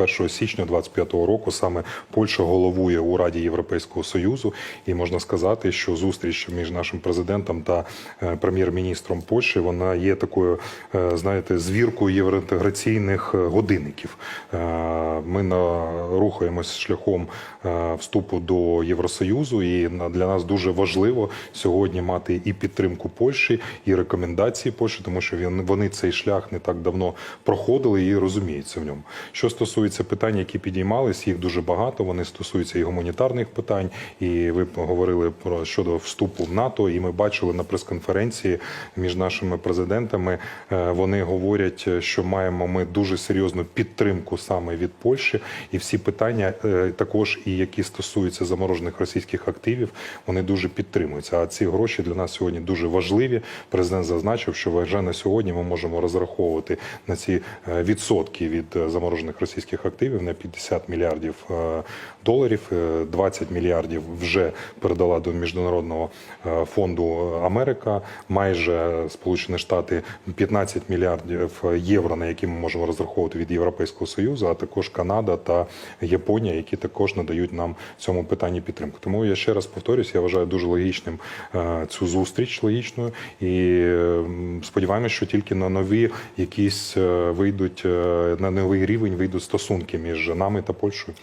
1 січня 25 року саме Польща головує у Раді Європейського Союзу, і можна сказати, що зустріч між нашим президентом та е, прем'єр-міністром Польщі вона є такою, е, знаєте, звіркою євроінтеграційних е, годинників. Ми на рухаємось шляхом вступу до Євросоюзу, і для нас дуже важливо сьогодні мати і підтримку Польщі, і рекомендації Польщі, тому що вони цей шлях не так давно проходили і розуміються в ньому. Що стосується питань, які підіймались, їх дуже багато. Вони стосуються і гуманітарних питань, і ви говорили про щодо вступу в НАТО. І ми бачили на прес-конференції між нашими президентами. е, Вони говорять, що маємо ми дуже серйозну підтримку саме від Польщі, і всі питання е, також, і які стосуються заморожених російських активів, вони дуже підтримуються. А ці гроші для нас сьогодні дуже важливі. Президент зазначив, що вже на сьогодні ми можемо розраховувати на ці е, відсотки від заморожених російських активів на 50 мільярдів е, доларів. Е, 20 мільярдів вже передала до міжнародного е, фонду Америка. Майже Сполучені Штати 15 мільярдів євро, на які ми можемо розраховувати від Європейського союзу, а також Канада та Японія, які також надають нам в цьому питанні підтримку. Тому я ще раз повторюсь, я вважаю дуже логічним е, цю зустріч логічною і е, сподіваємося, що тільки на нові якісь е, вийдуть е, на новий рівень вийдуть стосунки між нами та Польщею.